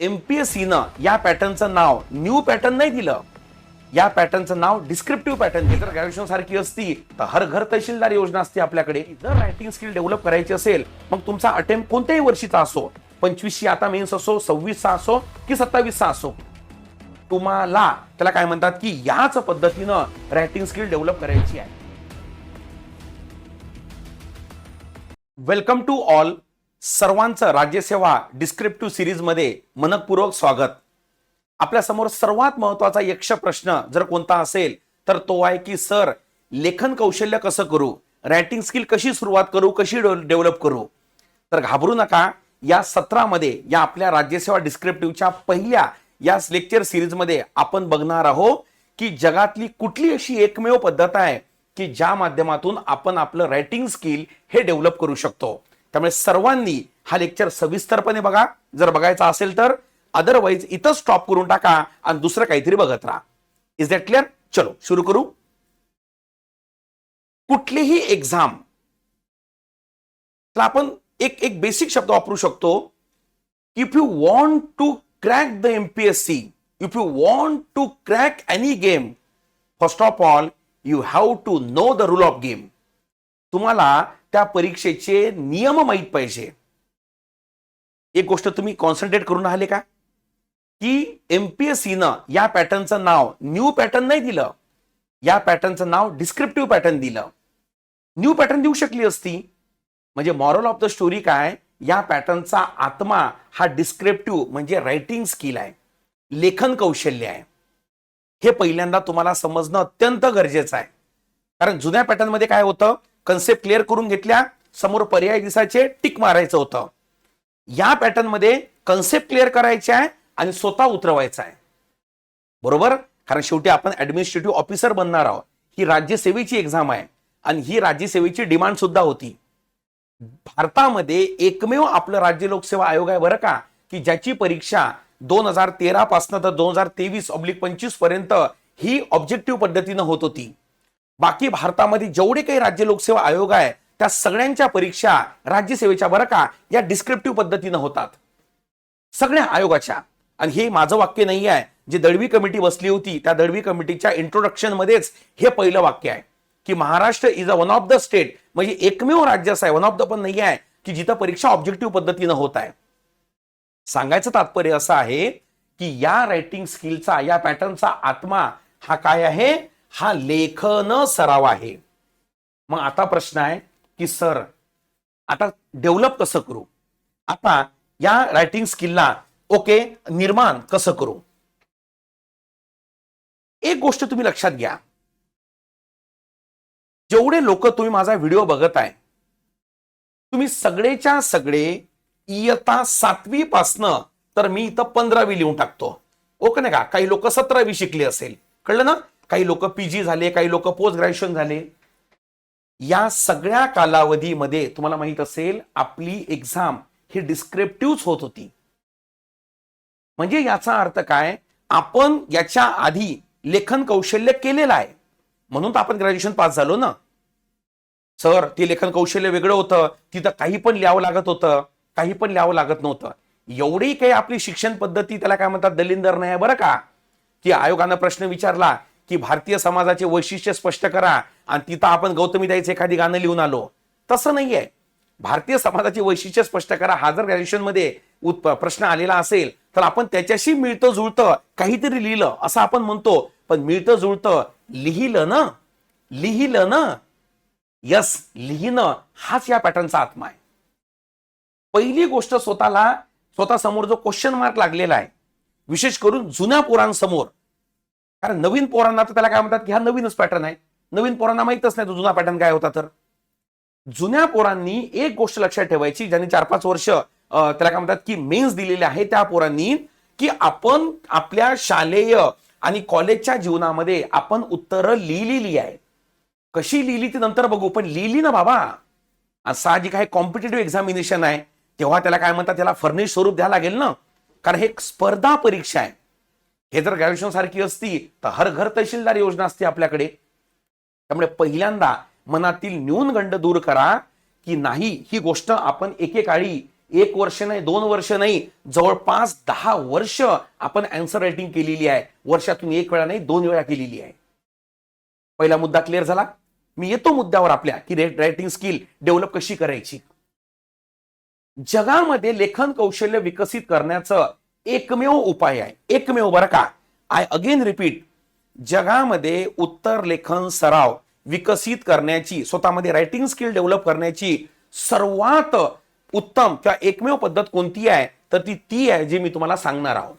एमपीएससीनं या पॅटर्नचं नाव new pattern नाही दिलं. या पॅटर्नचं नाव डिस्क्रिप्टिव्ह पॅटर्न जर ग्रॅज्युएशन सारखी असती तर हर घर तहसीलदार योजना असते आपल्याकडे. जर रायटिंग स्किल डेव्हलप करायची असेल मग तुमचा अटेम्प्ट कोणत्याही वर्षीचा असो पंचवीसशी आता मेन्स असो सव्वीसचा असो की सत्तावीसचा असो. तुम्हाला त्याला काय म्हणतात की याच पद्धतीनं रायटिंग स्किल डेव्हलप करायची आहे. वेलकम टू ऑल सर्वांचं राज्यसेवा डिस्क्रिप्टिव्ह सिरीजमध्ये मनपूर्वक स्वागत. आपल्यासमोर सर्वात महत्त्वाचा यक्ष प्रश्न जर कोणता असेल तर तो आहे की सर लेखन कौशल्य कसं करू? रायटिंग स्किल कशी सुरुवात करू? कशी डेव्हलप करू? तर घाबरू नका या सत्रामध्ये या आपल्या राज्यसेवा डिस्क्रिप्टिव्हच्या पहिल्या या लेक्चर सिरीजमध्ये आपण बघणार आहोत की जगातली कुठली अशी एकमेव पद्धत आहे की ज्या माध्यमातून आपण आपलं रायटिंग स्किल हे डेव्हलप करू शकतो. त्यामुळे सर्वांनी हा लेक्चर सविस्तरपणे बघा. जर बघायचा असेल तर अदरवाईज इथं स्टॉप करून टाका आणि दुसरं काहीतरी बघत राहा. इज दॅट क्लिअर चलो सुरू करू. कुठलीही एक्झाम तर आपण एक एक बेसिक शब्द वापरू शकतो. If you want to crack the MPSC if you want to crack any game first of all you have to know the rule of game तुम्हाला त्या परीक्षेचे नियम माहीत पाहिजे. एक गोष्ट तुम्ही कॉन्सन्ट्रेट करून राहिले का? की एमपीएससीनं या पॅटर्नचं नाव न्यू पॅटर्न नाही दिलं. या पॅटर्नचं नाव डिस्क्रिप्टिव्ह पॅटर्न दिलं. न्यू पॅटर्न देऊ शकली असती. म्हणजे मॉरल ऑफ द स्टोरी काय? या पॅटर्नचा आत्मा हा डिस्क्रिप्टिव्ह म्हणजे रायटिंग स्किल आहे. लेखन कौशल्य आहे. हे पहिल्यांदा तुम्हाला समजणं अत्यंत गरजेचं आहे. कारण जुन्या पॅटर्नमध्ये काय होतं? कन्सेप्ट क्लिअर करून घेतल्या समोर पर्याय दिसायचे टिक मारायचं होतं. या पॅटर्नमध्ये कन्सेप्ट क्लिअर करायचे आहे आणि स्वतः उतरवायचा आहे. बरोबर? कारण शेवटी आपण ऍडमिनिस्ट्रेटिव्ह ऑफिसर बनणार आहोत. ही राज्यसेवेची एक्झाम आहे आणि ही राज्यसेवेची डिमांड सुद्धा होती. भारतामध्ये एकमेव आपलं राज्य लोकसेवा आयोग आहे बरं का की ज्याची परीक्षा दोन हजार तेरा पासून तर दोन हजार तेवीस ऑब्लिक पंचवीसपर्यंत ही ऑब्जेक्टिव्ह पद्धतीनं होत होती. बाकी भारतामध्ये जेवढे काही राज्य लोकसेवा आयोग आहे त्या सगळ्यांच्या परीक्षा राज्यसेवेच्या बरं का या डिस्क्रिप्टिव्ह पद्धतीनं होतात. सगळ्या आयोगाच्या. आणि हे माझं वाक्य नाही आहे जे दळवी कमिटी बसली होती त्या दळवी कमिटीच्या इंट्रोडक्शन मध्येच हे पहिलं वाक्य आहे की Maharashtra is a one of the state म्हणजे एकमेव राज्य असं आहे वन ऑफ द पण नाही आहे की जिथं परीक्षा ऑब्जेक्टिव्ह पद्धतीनं होत आहे. सांगायचं तात्पर्य असं आहे की या रायटिंग स्किलचा या पॅटर्नचा आत्मा हा काय आहे? हा लेखन सराव आहे. मग आता प्रश्न आहे की सर आता डेव्हलप कसं करू? आता या रायटिंग स्किलला ओके निर्माण कसं करू? एक गोष्ट तुम्ही लक्षात घ्या. जेवढे लोक तुम्ही माझा व्हिडिओ बघत आहे तुम्ही सगळेच्या सगळे इयत्ता सातवी पासनं तर मी इथं पंधरावी लिहून टाकतो. हो ओके नाही का? काही लोक सतरावी शिकले असेल. कळलं ना? काही लोक पीजी झाले काही लोक पोस्ट ग्रॅज्युएशन झाले. या सगळ्या कालावधीमध्ये तुम्हाला माहीत असेल आपली एक्झाम ही डिस्क्रिप्टिव्ह होत होती. म्हणजे याचा अर्थ काय? आपण याच्या आधी लेखन कौशल्य केलेलं आहे. म्हणून तर आपण ग्रॅज्युएशन पास झालो ना. सर ते लेखन कौशल्य वेगळं होतं. तिथं काही पण लिहावं लागत होतं. काही पण लिहावं लागत नव्हतं. एवढी काही आपली शिक्षण पद्धती त्याला काय म्हणतात दलिंदर नाही आहे बरं का? की आयोगानं प्रश्न विचारला की भारतीय समाजाचे वैशिष्ट्य स्पष्ट करा आणि तिथं आपण गौतमी दाईचं एखादी गाणं लिहून आलो. तसं नाहीये. भारतीय समाजाचे वैशिष्ट्य स्पष्ट करा. हा जर ग्रॅज्युएशनमध्ये प्रश्न आलेला असेल तर आपण त्याच्याशी मिळतं जुळतं काहीतरी लिहिलं असं आपण म्हणतो. पण मिळतं जुळतं लिहिलं ना? लिहिलं ना? यस लिहिणं हाच या पॅटर्नचा आत्मा आहे. पहिली गोष्ट स्वतःला स्वतः समोर जो क्वेश्चन मार्क लागलेला आहे विशेष करून जुन्या पोरांसमोर कारण नवीन पोरांना तर त्याला काय म्हणतात की हा नवीनच पॅटर्न आहे. नवीन पोरांना माहीतच नाही तो जुना पॅटर्न काय होता तर. जुन्या पोरांनी एक गोष्ट लक्षात ठेवायची ज्यांनी चार पाच वर्ष त्याला काय म्हणतात की मेन्स दिलेले आहे त्या पोरांनी की आपण आपल्या शालेय आणि कॉलेजच्या जीवनामध्ये आपण उत्तरं लिहिलेली आहे कशी लिहिली ती नंतर बघू पण लिहिली ना बाबा. साहजिक आहे कॉम्पिटेटिव्ह एक्झामिनेशन आहे तेव्हा त्याला काय म्हणतात त्याला फर्निश स्वरूप द्यावं लागेल ना. कारण हे एक स्पर्धा परीक्षा आहे. हे जर ग्रॅज्युएशन सारखी असती तर हर घर तहसीलदार योजना असते आपल्याकडे. त्यामुळे पहिल्यांदा मनातील न्यूनगंड दूर करा की नाही ही गोष्ट आपण एकेकाळी एक वर्ष नाही दोन वर्ष नाही जवळपास दहा वर्ष आपण अँसर रायटिंग केलेली आहे. वर्षातून एक वेळा नाही दोन वेळा केलेली आहे. पहिला मुद्दा क्लिअर झाला? मी येतो मुद्द्यावर आपल्या की रायटिंग स्किल डेव्हलप कशी करायची? जगामध्ये लेखन कौशल्य विकसित करण्याचं एकमेव उपाय आहे. एकमेव बरं का? आय अगेन रिपीट जगामध्ये उत्तर लेखन सराव विकसित करण्याची स्वतःमध्ये रायटिंग स्किल डेव्हलप करण्याची सर्वात उत्तम किंवा एकमेव पद्धत कोणती आहे? तर ती ती आहे जी मी तुम्हाला सांगणार आहोत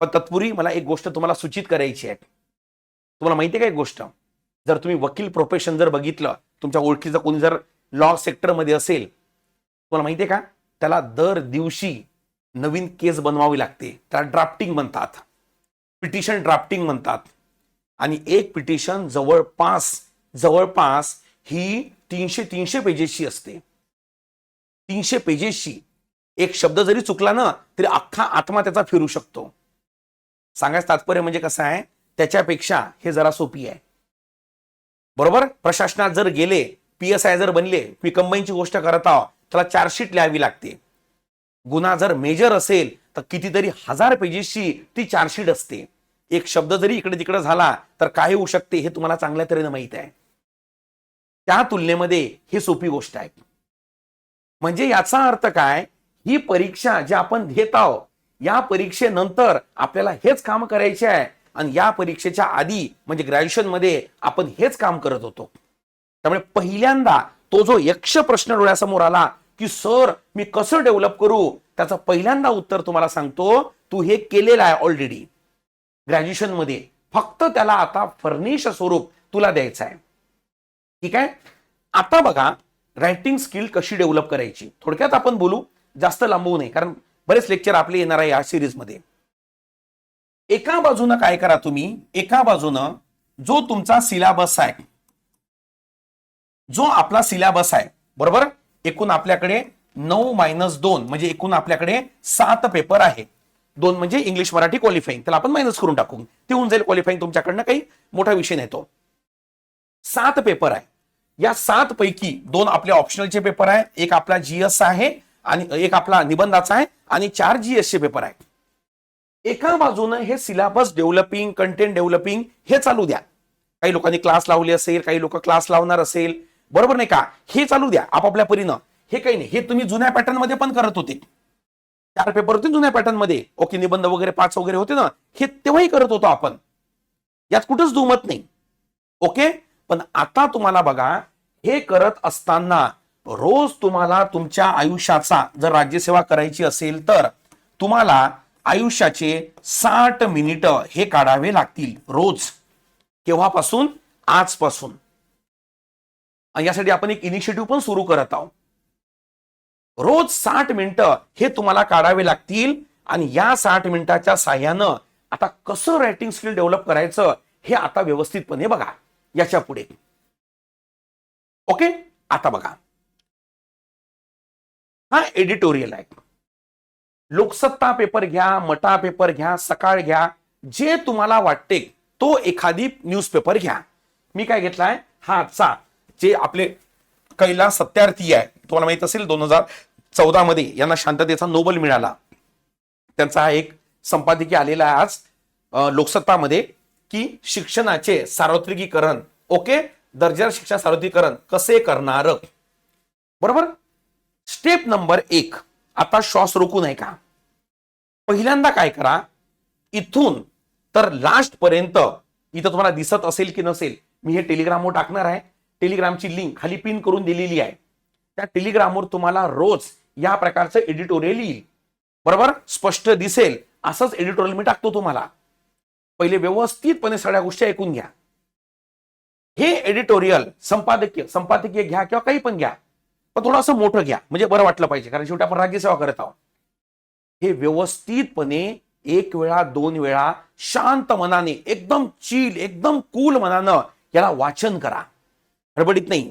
पण तत्पूर्वी मला एक गोष्ट तुम्हाला सूचित करायची आहे. तुम्हाला माहिती आहे का एक गोष्ट? जर तुम्ही वकील प्रोफेशन जर बघितलं तुमच्या ओळखीचं कोणी जर लॉ सेक्टरमध्ये असेल तुम्हाला माहिती आहे का? त्याला दर दिवशी नवीन केस बनवावी लागते. त्याला ड्राफ्टिंग म्हणतात. पिटिशन ड्राफ्टिंग म्हणतात. आणि एक पिटिशन जवळपास जवळपास ही तीनशे तीनशे पेजेसची असते. तीनशे पेजेसची एक शब्द जरी चुकला ना तरी अख्खा आत्मा त्याचा फिरू शकतो. सांगायचं तात्पर्य म्हणजे कसं आहे? त्याच्यापेक्षा हे जरा सोपी आहे. बरोबर? प्रशासनात जर गेले पी एस आय जर बनले मी कंबाईनची गोष्ट करत आहोत त्याला चार्जशीट लिहावी लागते. गुन्हा जर मेजर असेल तर कितीतरी हजार पेजेसची ती चार्जशीट असते. एक शब्द जरी इकडे तिकडे झाला तर काय होऊ शकते हे तुम्हाला चांगल्या तऱ्हेने माहीत आहे. त्या तुलनेमध्ये ही सोपी गोष्ट आहे. म्हणजे याचा अर्थ काय? ही परीक्षा जी आपण घेत आहोत या परीक्षेनंतर आपल्याला हेच काम करायचे आहे. आणि या परीक्षेच्या आधी म्हणजे ग्रॅज्युएशनमध्ये आपण हेच काम करत होतो. त्यामुळे पहिल्यांदा तो जो यक्ष प्रश्न डोळ्यासमोर आला की सर मी कसं डेव्हलप करू? त्याचं पहिल्यांदा उत्तर तुम्हाला सांगतो तू हे केलेलं आहे ऑलरेडी ग्रॅज्युएशनमध्ये. फक्त त्याला आता फर्निश स्वरूप तुला द्यायचं आहे. ठीक आहे? आता बघा रायटिंग स्किल कशी डेव्हलप करायची? थोडक्यात आपण बोलू जास्त लांबवू नये कारण बरेच लेक्चर आपले येणार आहे या सिरीजमध्ये एका बाजूनं काय करा तुम्ही? एका बाजूनं जो तुमचा सिलेबस आहे जो आपला सिलेबस आहे बरोबर? एकूण आपल्याकडे नऊ मायनस दोन म्हणजे एकूण आपल्याकडे सात पेपर आहे. दोन म्हणजे इंग्लिश मराठी क्वालिफाईंग त्याला आपण मायनस करून टाकू. ते होऊन जाईल क्वालिफाईंग तुमच्याकडनं काही मोठा विषय नाही तो. सात पेपर आहे. या सात पैकी दोन आपले ऑप्शनलचे पेपर आहे एक आपला जीएस आहे आणि एक आपला निबंधाचा आहे आणि चार जीएस चे पेपर आहे. एका बाजूनं हे सिलेबस डेव्हलपिंग कंटेंट डेव्हलपिंग हे चालू द्या. काही लोकांनी क्लास लावले असेल काही लोक क्लास लावणार असेल बरोबर नाही का? हे चालू द्या आपापल्या परीनं. हे काही नाही. हे तुम्ही जुन्या पॅटर्नमध्ये पण करत होते. चार पेपर होते जुन्या पॅटर्नमध्ये. ओके निबंध वगैरे पाच वगैरे होते ना. हे तेव्हाही करत होतो आपण. यात कुठंच दुमत नाही. ओके? पण आता तुम्हाला बघा हे करत असताना रोज तुम्हाला तुमच्या आयुष्याचा जर राज्यसेवा करायची असेल तर तुम्हाला आयुष्याचे साठ मिनिट हे काढावे लागतील रोज. केव्हापासून? आजपासून. आणि यासाठी आपण एक इनिशिएटिव्ह पण सुरू करत आहोत. रोज साठ मिनिटं हे तुम्हाला काढावे लागतील आणि या साठ मिनिटाच्या साह्यानं आता कसं रायटिंग स्किल डेव्हलप करायचं हे आता व्यवस्थितपणे बघा. याच्यापुढे. ओके आता बघा. हा एडिटोरियल आहे. लोकसत्ता पेपर घ्या मटा पेपर घ्या सकाळ घ्या जे तुम्हाला वाटते तो एखादी न्यूजपेपर घ्या. मी काय घेतलाय? हा आजचा जे आपले कैलास सत्यार्थी आहे तुम्हाला माहीत असेल दोन हजार चौदा मध्ये यांना शांततेचा नोबल मिळाला. त्यांचा हा एक संपादकीय आलेला आहे आज लोकसत्तामध्ये की शिक्षणाचे सार्वत्रिकीकरण ओके? दर्जा शिक्षण सार्वत्रिकीकरण कसे करणार? बरोबर? स्टेप नंबर एक आता श्वास रोखू नये का? पहिल्यांदा काय करा? इथून तर लास्ट पर्यंत इथं तुम्हाला दिसत असेल की नसेल मी हे टेलिग्रामवर टाकणार आहे. टेलिग्रामची लिंक खाली पिन करून दिलेली आहे. त्या टेलिग्रामवर तुम्हाला रोज या प्रकारचं एडिटोरियल येईल. बरोबर? स्पष्ट दिसेल. असंच एडिटोरियल मी टाकतो तुम्हाला. पहिले व्यवस्थितपणे सगळ्या गोष्टी ऐकून घ्या. हे एडिटोरियल संपादकीय संपादकीय घ्या किंवा काही पण घ्या. पण थोडंसं मोठं घ्या. म्हणजे बरं वाटलं पाहिजे कारण शेवटी आपण राज्यसेवा करत आहोत. हे व्यवस्थितपणे एक वेळा दोन वेळा शांत मनाने एकदम चील एकदम कूल मनानं याला वाचन करा. हडबडीत नाही.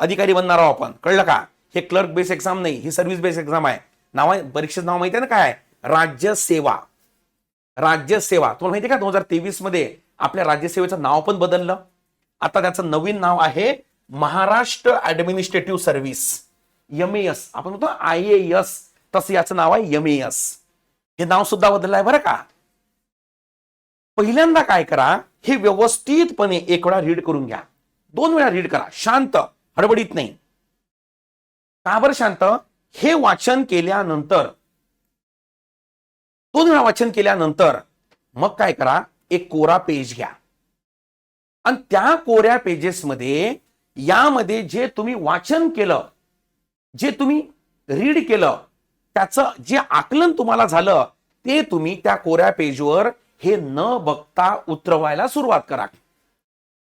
अधिकारी बनणार आहोत आपण. कळलं का? हे क्लर्क बेस एक्झाम नाही ही सर्व्हिस बेस एक्झाम आहे. नाव आहे परीक्षेचं नाव माहिती आहे ना काय राज्य सेवा. राज्य सेवा. तुम्हाला माहिती आहे का? दोन हजार तेवीसमध्ये आपल्या राज्यसेवेचं नाव पण बदललं. आता त्याचं नवीन नाव आहे Maharashtra administrative service M S आपण म्हणतो आय एस तसं याचं नाव आहे एम एस हे नाव सुद्धा बदललं आहे बरं का? पहिल्यांदा काय करा? हे व्यवस्थितपणे एक वेळा रीड करून घ्या. दोन वेळा रीड करा. शांत. हडबडीत नाही. का बरं शांत? हे वाचन केल्यानंतर. दोन वेळा वाचन केल्यानंतर. मग काय करा? एक कोरा पेज घ्या. आणि त्या कोऱ्या पेजेसमध्ये यामध्ये जे तुम्ही वाचन केलं जे तुम्ही रीड केलं त्याचं जे आकलन तुम्हाला झालं ते तुम्ही त्या कोऱ्या पेजवर हे न बघता उतरवायला सुरुवात करा.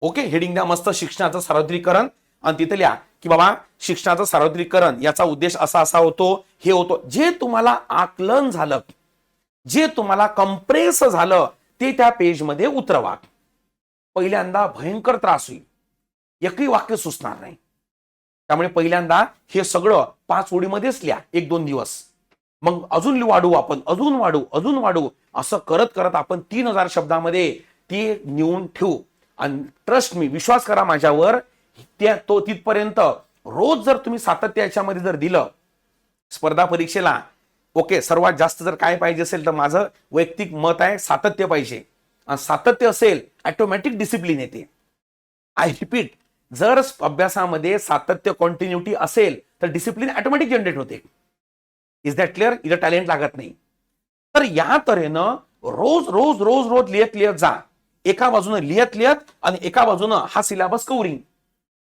ओके हेडिंग द्या मस्त शिक्षणाचं सार्वत्रिकरण. आणि तिथे लिहा की बाबा शिक्षणाचं सार्वत्रिकरण याचा उद्देश असा असा होतो हे होतो. जे तुम्हाला आकलन झालं जे तुम्हाला कंप्रेस झालं ते त्या पेजमध्ये उतरवा. पहिल्यांदा भयंकर त्रास होईल. एकही वाक्य सुचणार नाही. त्यामुळे पहिल्यांदा हे सगळं पाच ओळीमध्येच लिहा एक दोन दिवस. मग अजून वाढू आपण अजून वाढू अजून वाढू. असं करत करत आपण तीन हजार शब्दामध्ये ते नेऊन ठेवू. आणि ट्रस्ट मी विश्वास करा माझ्यावर त्या तो तिथपर्यंत. रोज जर तुम्ही सातत्य याच्यामध्ये जर दिलं स्पर्धा परीक्षेला ओके सर्वात जास्त जर काय पाहिजे असेल तर माझं वैयक्तिक मत आहे सातत्य पाहिजे. आणि सातत्य असेल ऑटोमॅटिक डिसिप्लिन येते. आय रिपीट जर अभ्यासामध्ये सातत्य कॉन्टिन्युटी असेल तर डिसिप्लिन ऑटोमॅटिक जनरेट होते. इज दॅट क्लिअर इथं टॅलेंट लागत नाही. तर या तऱ्हेनं रोज रोज रोज रोज लिहत लिहत जा. एका बाजूनं लिहत लिहत आणि एका बाजूनं हा सिलेबस कवरिंग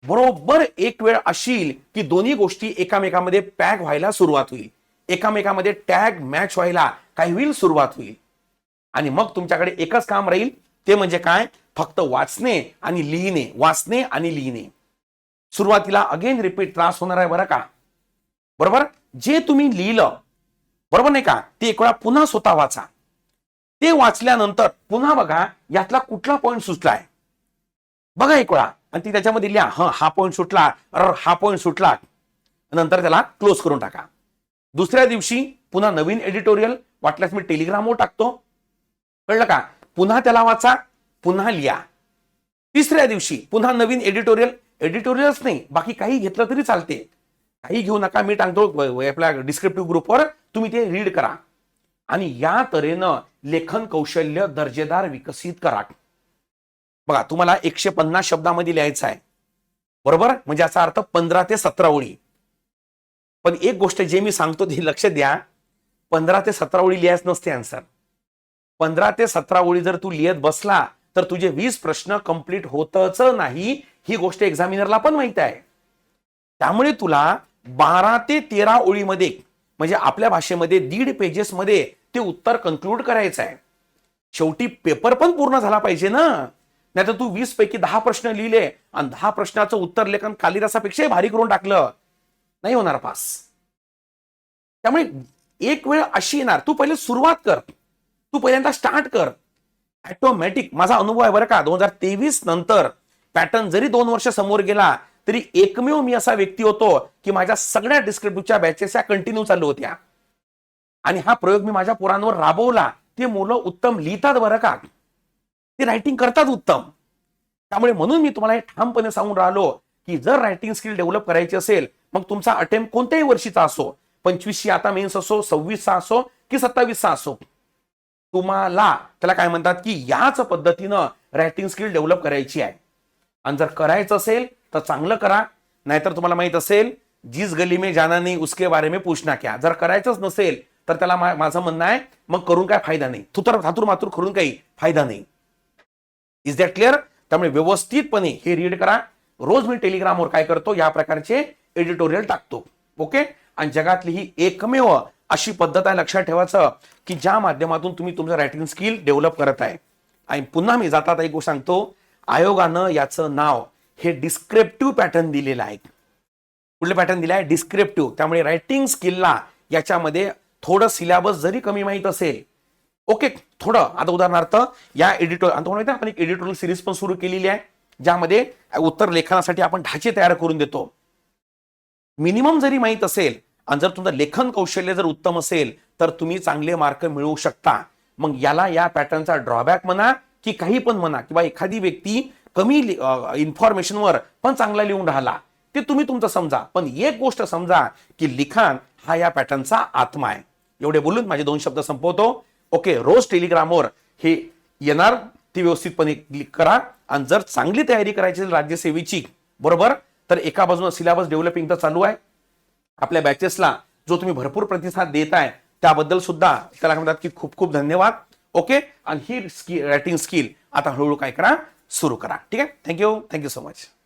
बरोबर एक वेळ अशील की दोन्ही गोष्टी एकामेकामध्ये पॅक व्हायला सुरुवात होईल. एकामेकामध्ये टॅग मॅच व्हायला काही होईल? सुरुवात होईल. आणि मग तुमच्याकडे एकच काम राहील. ते म्हणजे काय? फक्त वाचणे आणि लिहिणे. वाचणे आणि लिहिणे. सुरुवातीला अगेन रिपीट त्रास होणार आहे बरं का? बरोबर? जे तुम्ही लिहिलं बरोबर नाही का? ते एक वेळा पुन्हा स्वतः वाचा. ते वाचल्यानंतर पुन्हा बघा यातला कुठला पॉईंट सुचलाय बघा एक वेळा. आणि ती त्याच्यामध्ये लिहा. हा हा पॉईंट सुटला अर हा पॉईंट सुटला. नंतर त्याला क्लोज करून टाका. दुसऱ्या दिवशी पुन्हा नवीन एडिटोरियल वाटल्यास मी टेलिग्रामवर टाकतो. कळलं का? पुन्हा त्याला वाचा पुन्हा लिहा. तिसऱ्या दिवशी पुन्हा नवीन एडिटोरियल एडिटोरियल्स नाही बाकी काही घेतलं तरी चालते. काही घेऊ नका मी टाकतो व- आपल्या डिस्क्रिप्टिव्ह ग्रुपवर तुम्ही ते रीड करा. आणि या तऱ्हेनं लेखन कौशल्य दर्जेदार विकसित करा. बघा तुम्हाला एकशे पन्नास शब्दामध्ये लिहायचं आहे. बरोबर? म्हणजे याचा अर्थ पंधरा ते सतरा ओळी. पण एक गोष्ट जे मी सांगतो ते लक्ष द्या. पंधरा ते सतरा ओळी लिहायच नसते आन्सर पंधरा ते सतरा ओळी जर तू लिहित बसला तर तुझे वीस प्रश्न कंप्लीट होतच नाही ही गोष्ट एक्झामिनरला पण माहीत आहे. त्यामुळे तुला बारा ते तेरा ओळीमध्ये म्हणजे आपल्या भाषेमध्ये दीड पेजेस मध्ये ते उत्तर कन्क्लूड करायचं आहे. शेवटी पेपर पण पूर्ण झाला पाहिजे ना? नाही तर तू वीस पैकी दहा प्रश्न लिहिले आणि दहा प्रश्नाचं उत्तर लेखन कालिदासापेक्षाही भारी करून टाकलं. नाही होणार पास. त्यामुळे एक वेळ अशी येणार. तू पहिले सुरुवात कर. तू पहिल्यांदा स्टार्ट कर. ऑटोमॅटिक माझा अनुभव आहे बरं का. दोन हजार तेवीस नंतर पॅटर्न जरी दोन वर्ष समोर गेला तरी एकमेव मी असा व्यक्ती होतो की माझ्या सगळ्या डिस्क्रिप्टिव्हच्या बॅचेस या कंटिन्यू चालू होत्या. आणि हा प्रयोग मी माझ्या पोरांवर राबवला. ते मुलं उत्तम लिहितात बरं का? ते रायटिंग करतात उत्तम. त्यामुळे म्हणून मी तुम्हाला हे ठामपणे सांगून राहिलो की जर रायटिंग स्किल डेव्हलप करायची असेल मग तुमचा अटेम्प्ट कोणत्याही वर्षीचा असो. पंचवीसशे आता मेन्स असो सव्वीसचा असो की सत्तावीसचा असो. तुम्हाला त्याला काय म्हणतात की याच पद्धतीनं रायटिंग स्किल डेव्हलप करायची आहे. आणि जर करायचं असेल तर चांगलं करा. नाहीतर तुम्हाला माहीत असेल जिस गली मे जाना उसके बारे में पूछना क्या? जर करायचंच नसेल तर त्याला मा- माझं म्हणणं आहे मग करून काय फायदा नाही. थुतर थातूर मातूर करून काही फायदा नाही. इज दॅट क्लिअर त्यामुळे व्यवस्थितपणे हे रीड करा. रोज मी टेलिग्रामवर काय करतो या प्रकारचे एडिटोरियल टाकतो. ओके आणि जगातली ही एकमेव अशी पद्धत आहे लक्षात ठेवायचं की ज्या माध्यमातून तुम्ही तुमचं रायटिंग स्किल डेव्हलप करत आहे आणि पुन्हा मी जाता एक गोष्ट सांगतो आयोगानं याचं नाव हे डिस्क्रिप्टिव्ह पॅटर्न दिलेलं आहे. कुठलं पॅटर्न दिलं आहे? डिस्क्रिप्टिव्ह त्यामुळे रायटिंग स्किलला याच्यामध्ये थोडं सिलेबस जरी कमी माहीत असेल ओके थोडं. आता उदाहरणार्थ या एडिटोर आता माहिती आपण एक एडिटोरियल सिरीज पण सुरू केलेली आहे ज्यामध्ये उत्तर लेखनासाठी आपण ढाचे तयार करून देतो. मिनिमम जरी माहीत असेल आणि जर तुमचं लेखन कौशल्य जर उत्तम असेल तर तुम्ही चांगले मार्क मिळवू शकता. मग याला या पॅटर्नचा ड्रॉबॅक म्हणा की काही पण म्हणा किंवा एखादी व्यक्ती कमी इन्फॉर्मेशनवर पण चांगला लिहून राहिला. ते तुम्ही तुमचं समजा. पण एक गोष्ट समजा की लिखाण हा या पॅटर्नचा आत्मा आहे. एवढे बोलून माझे दोन शब्द संपवतो. ओके रोज टेलिग्रामवर हे येणार ती व्यवस्थितपणे क्लिक करा. आणि जर चांगली तयारी करायची असेल राज्यसेवेची बरोबर? तर एका बाजूला सिलेबस डेव्हलपिंग तर चालू आहे. आपल्या बॅचेसला जो तुम्ही भरपूर प्रतिसाद देत आहे त्याबद्दल सुद्धा त्याला म्हणतात की खूप खूप धन्यवाद. ओके? आणि ही स्किल रायटिंग स्किल आता हळूहळू काय करा? सुरू करा. ठीक आहे? Thank you thank you so much